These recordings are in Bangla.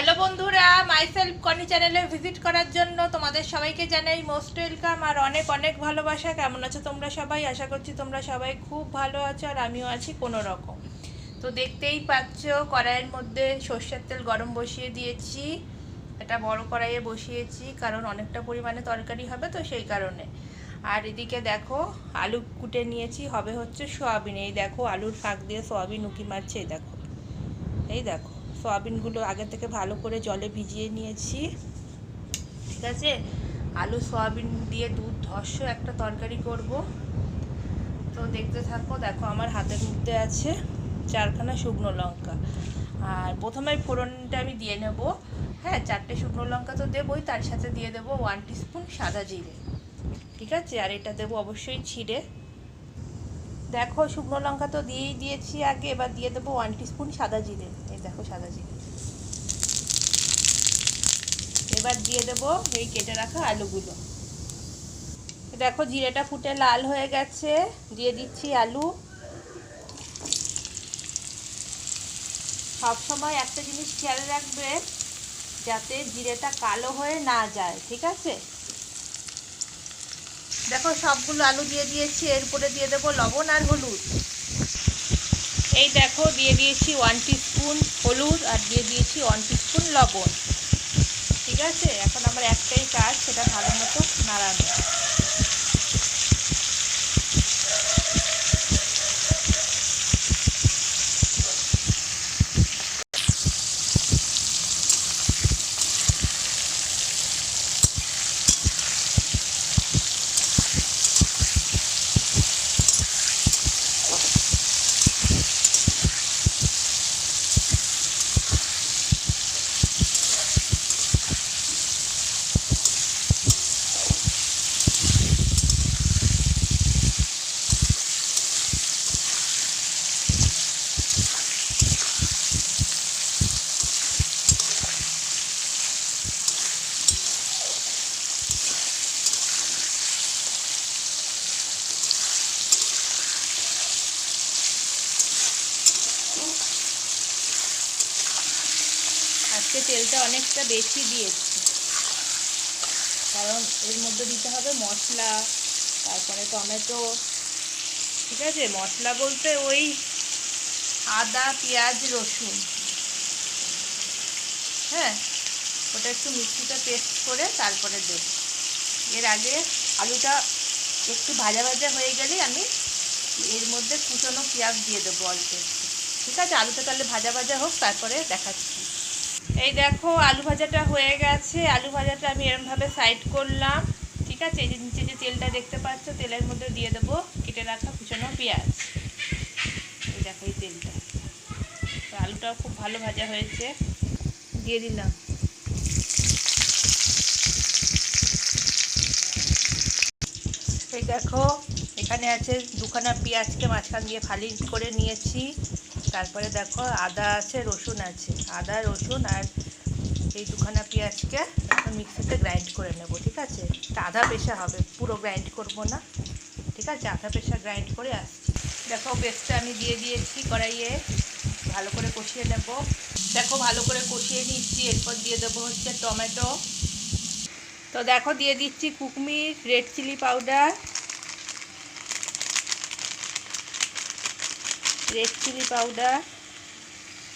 হ্যালো বন্ধুরা মাইসেলফ কনি চ্যানেলে ভিজিট করার জন্য তোমাদের সবাইকে জানাই মোস্ট ওয়েলকাম আর অনেক অনেক ভালোবাসা। কেমন আছো তোমরা সবাই? আশা করছি তোমরা সবাই খুব ভালো আছো আর আমিও আছি কোনো রকম তো দেখতেই পাচ্ছ, কড়াইয়ের মধ্যে সর্ষের তেল গরম বসিয়ে দিয়েছি। এটা বড় কড়াইয়ে বসিয়েছি, কারণ অনেকটা পরিমাণে তরকারি হবে তো সেই কারণে। আর এদিকে দেখো, আলু কুটে নিয়েছি, হবে হচ্ছে সোয়াবিন। এই দেখো, আলুর ফাঁক দিয়ে সোয়াবিন উকি মারছে, এই দেখো। এই দেখো। সয়াবিনগুলো আগে থেকে ভালো করে জলে ভিজিয়ে নিয়েছি। ঠিক আছে? আলু, সয়াবিন দিয়ে দুধ ধস্য একটা তরকারি করব। তো দেখতে থাকো, দেখো আমার হাতের মধ্যে আছে চারখানা শুকনো লঙ্কা। আর প্রথমে ফোড়নটা আমি দিয়ে নেব। হ্যাঁ চারটে শুকনো লঙ্কা তো দেবই, তার সাথে দিয়ে দেবো ওয়ান টিস্পুন সাদা জিরে। ঠিক আছে? আর এটা দেবো অবশ্যই ছিঁড়ে। দেখো, শুকনো লঙ্কা তো দিয়েই দিয়েছি আগে, এবার দিয়ে দেবো ওয়ান টিস্পুন সাদা জিরে। দেখো সাদা জিরে এবার দিয়ে দেবো এই কেটে রাখা আলুগুলো। দেখো জিরেটা ফুটে লাল হয়ে গেছে, দিয়ে দিচ্ছি আলু। সব সময় একটা জিনিস খেয়াল রাখবে যাতে জিরেটা কালো হয়ে না যায়, ঠিক আছে? দেখো সবগুলো আলু দিয়ে দিয়েছি, এরপরে দিয়ে দেবো লবণ আর হলুদ। এই দেখো, দিয়ে দিয়েছি ওয়ান স্পুন হলুদ আর দিয়ে দিয়েছি ওয়ান স্পুন লবণ। ঠিক আছে? এখন আমার একটাই কাজ, সেটা ভালো মতো নাড়ানো আজকে তেলটা অনেকটা বেশি দিয়েছি। কারণ এর মধ্যে দিতে হবে মশলা, তারপরে টমেটো, ঠিক আছে? মশলা বলতে ওই আদা, পেঁয়াজ, রসুন। হ্যাঁ? ওটা একটু মিক্সিটা পেস্ট করে তারপরে দেব। এর আগে আলুটা একটু ভাজা ভাজা হয়ে গেলে আমি এর মধ্যে কুচনো পেঁয়াজ দিয়ে দেবো অল্প ঠিক আছে? আলুটা তাহলে ভাজা ভাজা হোক, তারপরে দেখাচ্ছি। এই দেখো, আলু ভাজাটা হয়ে গেছে। আলু ভাজাটা আমি এরমভাবে সাইড করলাম। ঠিক আছে? এই যে নিচে যে তেলটা দেখতে পাচ্ছ, তেলের মধ্যে দিয়ে দেবো। কেটে রাখা কুচানো পেঁয়াজ। এই দেখো এই তেলটা। আলুটাও খুব ভালো ভাজা হয়েছে। দিয়ে দিলাম। এই দেখো, এখানে আছে দুখানা পেঁয়াজকে মাঝখান দিয়ে ফালি করে নিয়েছি। তারপরে দেখো আদা আছে, রসুন আছে। আদা, রসুন আর এই দুখানা পেঁয়াজকে এখন মিক্সিতে গ্রাইন্ড করে নেব, ঠিক আছে? তা আধা পেশা হবে, পুরো গ্রাইন্ড করব না, ঠিক আছে? আধা পেশা গ্রাইন্ড করে আসছি। দেখো পেস্টটা আমি দিয়ে দিয়েছি কড়াইয়ে, ভালো করে কষিয়ে নেব। দেখো ভালো করে কষিয়ে নিচ্ছি, এরপর দিয়ে দেবো হচ্ছে টমেটো। তো দেখো দিয়ে দিচ্ছি কুকমির, red chilli powder. Red chilli powder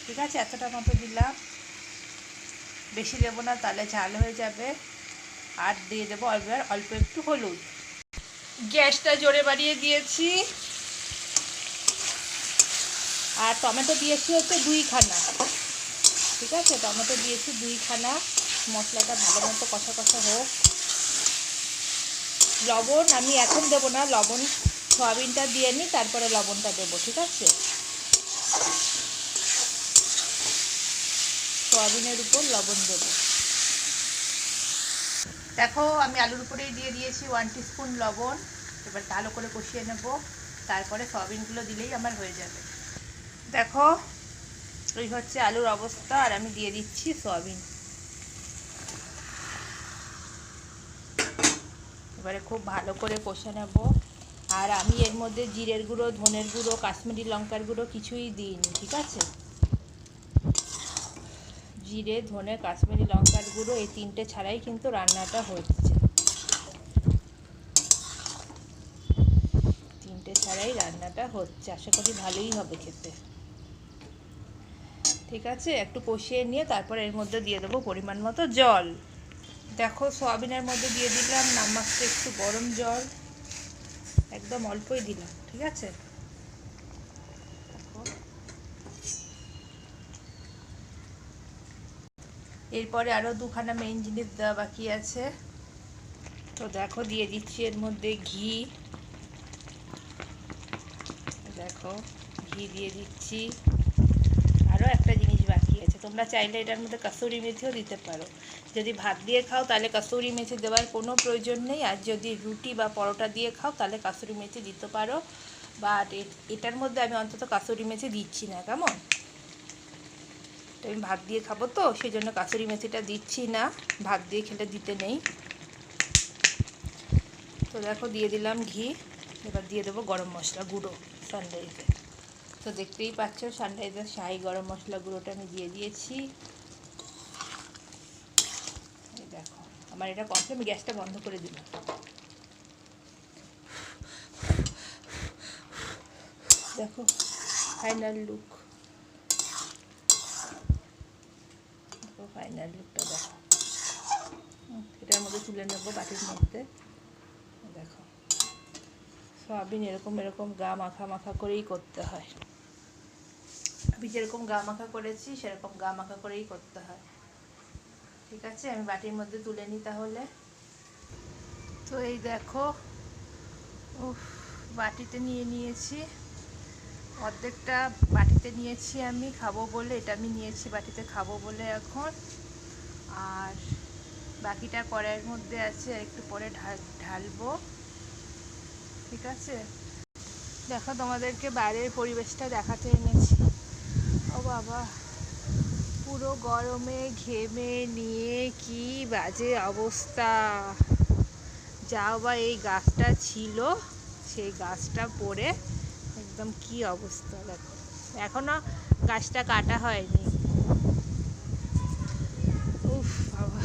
ঠিক আছে? এতটা মতো দিলাম। বেশি দেবো না, তাহলে ঝাল হয়ে যাবে। আর দিয়ে দেবো অল্প অল্প একটু হলুদ। গ্যাসটা জোরে বাড়িয়ে দিয়েছি। আর টমেটো দিয়েছি হচ্ছে দুইখানা। ঠিক আছে? টমেটো দিয়েছি দুইখানা। মশলাটা ভালো মতো কষা কষা হোক। লবণ আমি এখন দেবো না, লবণ সয়াবিনটা দিয়ে নিই তারপরে লবণটা দেবো, ঠিক আছে? সয়াবিনের উপর লবণ দেবো। দেখো, আমি আলুর উপরেই দিয়ে দিয়েছি ওয়ান স্পুন লবণ। এবার ভালো করে কষিয়ে নেব। তারপরে সয়াবিনগুলো দিলেই আমার হয়ে যাবে। দেখো, এই হচ্ছে আলুর অবস্থা, আর আমি দিয়ে দিচ্ছি সয়াবিন। এবারে খুব ভালো করে কষে নেব। আর আমি এর মধ্যে জিরের গুঁড়ো, ধনের গুঁড়ো, কাশ্মীরি লঙ্কার গুঁড়ো কিছুই দিইনি, ঠিক আছে? জিরে, ধনে, কাশ্মীরি লঙ্কার গুঁড়ো এই তিনটে ছাড়াই কিন্তু রান্নাটা হচ্ছে। তিনটে ছাড়াই রান্নাটা হচ্ছে, আশা করি ভালোই হবে খেতে। ঠিক আছে? একটু কষিয়ে নিয়ে তারপর এর মধ্যে দিয়ে দেবো পরিমাণ মতো জল। দেখো, সয়াবিনের মধ্যে দিয়ে দিলাম নামাজটা একটু গরম জল। একদম অল্পই দিলাম, ঠিক আছে। এরপরে আরও দুখানা মেইন জিনিস দেওয়া বাকি আছে। তো দেখো, দিয়ে দিচ্ছি এর মধ্যে ঘি। দেখো, ঘি দিয়ে দিচ্ছি। আরও একটা জিনিস আছে তোমরা চাইলে এটার মধ্যে কাসুরি মেথিও দিতে পারো। যদি ভাত দিয়ে খাও তাহলে কাসুরি মেথি দেওয়ার কোনো প্রয়োজন নেই। আর যদি রুটি বা পরোটা দিয়ে খাও তাহলে কাসুরি মেথি দিতে পারো। বাট এটার মধ্যে আমি অন্তত কাসুরি মেথি দিচ্ছি না, কেমন? তো আমি ভাত দিয়ে খাব তো সেই জন্য কাসুরি মেথিটা দিচ্ছি না। ভাত দিয়ে খেলে দিতে নেই। তো দেখো দিয়ে দিলাম ঘি। এবার দিয়ে দেবো গরম মশলা গুঁড়ো সানরাইজের তো দেখতেই পাচ্ছ সানরাইজের শাহি গরম মশলা গুঁড়োটা আমি দিয়ে দিয়েছি। দেখো, আমার এটা কমপ্লিট আমি গ্যাসটা বন্ধ করে দিলাম। দেখো ফাইনাল লুক দেখো ফাইনাল লুকটা দেখো। এটার মধ্যে তুলে নেব বাটির মধ্যে। দেখো, সয়াবিন এরকম এরকম গা মাখা মাখা করেই করতে হয়। আমি যেরকম গা মাখা করেছি, সেরকম গা মাখা করেই করতে হয়। ঠিক আছে? আমি বাটির মধ্যে তুলে নিই তাহলে। তো এই দেখো, উফ, বাটিতে নিয়ে নিয়েছি। অর্ধেকটা বাটিতে নিয়েছি আমি, খাব বলে। এটা আমি নিয়েছি বাটিতে, খাব বলে এখন। আর বাকিটা কড়াইয়ের মধ্যে আছে একটু পরে ঢাল, ঢালবো। ঠিক আছে? দেখো, তোমাদেরকে বাইরের পরিবেশটা দেখাতে এনেছি। বাবা। পুরো গরমে, ঘেমে, নিয়ে কি বাজে অবস্থা। যাও বা এই গাছটা ছিল, সেই গাছটা পড়ে একদম কি অবস্থা দেখো। এখনও গাছটা কাটা হয়নি। উফ বাবা।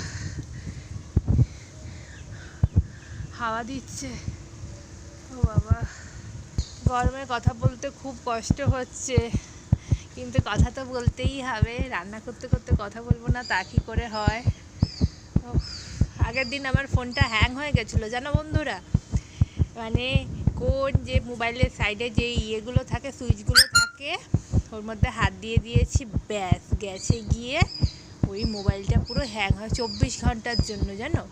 হাওয়া দিচ্ছে। ও বাবা। গরমে কথা বলতে খুব কষ্ট হচ্ছে। কিন্তু কথা তো বলতেই হবে। রান্না করতে করতে কথা বলব না, তা কি করে হয়? আগের দিন আমার ফোনটা হ্যাং হয়ে গেছিল, জানো বন্ধুরা? মানে কোন যে মোবাইলের সাইডে যে ইয়েগুলো থাকে, সুইচগুলো থাকে, ওর মধ্যে হাত দিয়ে দিয়েছি, ব্যাস, গেছে গিয়ে ওই মোবাইলটা পুরো হ্যাং হয় চব্বিশ ঘণ্টার জন্য, জানো?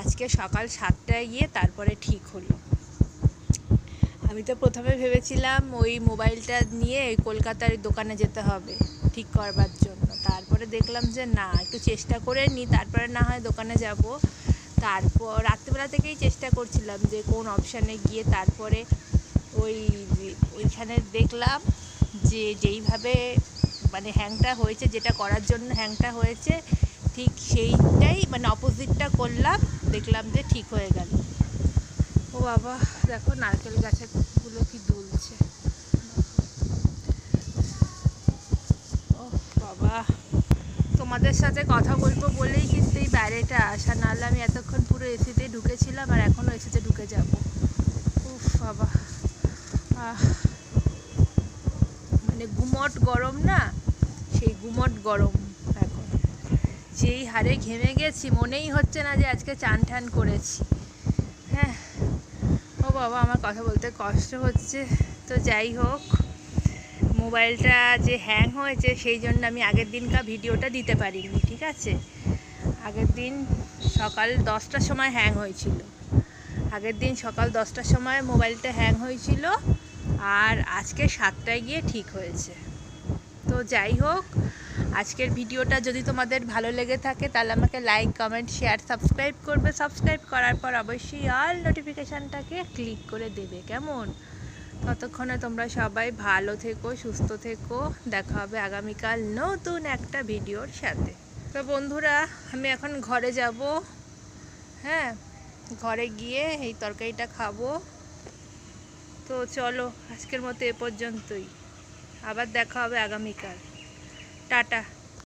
আজকে সকাল সাতটায় গিয়ে তারপরে ঠিক হলো। আমি তো প্রথমে ভেবেছিলাম ওই মোবাইলটা নিয়ে কলকাতার দোকানে যেতে হবে ঠিক করবার জন্য। তারপরে দেখলাম যে না, একটু চেষ্টা করে নিই তারপরে না হয় দোকানে যাব। তারপর রাত্রিবেলা থেকেই চেষ্টা করছিলাম যে কোন অপশানে গিয়ে তারপরে ওই ওইখানে দেখলাম যে যেইভাবে মানে হ্যাংটা হয়েছে, যেটা করার জন্য হ্যাংটা হয়েছে, ঠিক সেইটাই মানে অপোজিটটা করলাম, দেখলাম যে ঠিক হয়ে গেল। ও বাবা, দেখো নারকেল গাছেরগুলো কি দুলছে। ও বাবা, তোমাদের সাথে কথা বলব বলেই কিন্তু এই বাইরেটা আসা, নাহলে আমি এতক্ষণ পুরো এসিতে ঢুকেছিলাম আর এখনও এসিতে ঢুকে যাব। উফ বাবা মানে গুমট গরম না? সেই গুমট গরম এখন। যেই হারে ঘেমে গেছি, মনেই হচ্ছে না যে আজকে চান টান করেছি। হ্যাঁ ও বাবা, আমার কথা বলতে কষ্ট হচ্ছে। তো যাই হোক, মোবাইলটা যে হ্যাং হয়েছে, সেই জন্য আমি আগের দিনকার ভিডিওটা দিতে পারিনি, ঠিক আছে? আগের দিন সকাল দশটার সময় হ্যাং হয়েছিল। আগের দিন সকাল দশটার সময় মোবাইলটা হ্যাং হয়েছিল আর আজকে সাতটায় গিয়ে ঠিক হয়েছে। তো যাই হোক আজকের ভিডিওটা যদি তোমাদের ভালো লেগে থাকে, তাহলে আমাকে লাইক কমেন্ট শেয়ার সাবস্ক্রাইব করবে। সাবস্ক্রাইব করার পর অবশ্যই অল নোটিফিকেশানটাকে ক্লিক করে দেবে, কেমন? ততক্ষণে তোমরা সবাই ভালো থেকো, সুস্থ থেকো। দেখা হবে আগামীকাল নতুন একটা ভিডিওর সাথে। তো বন্ধুরা, আমি এখন ঘরে যাব। হ্যাঁ ঘরে গিয়ে এই তরকারিটা খাব। তো চলো, আজকের মতো এ পর্যন্তই। আবার দেখা হবে আগামীকাল। টাটা।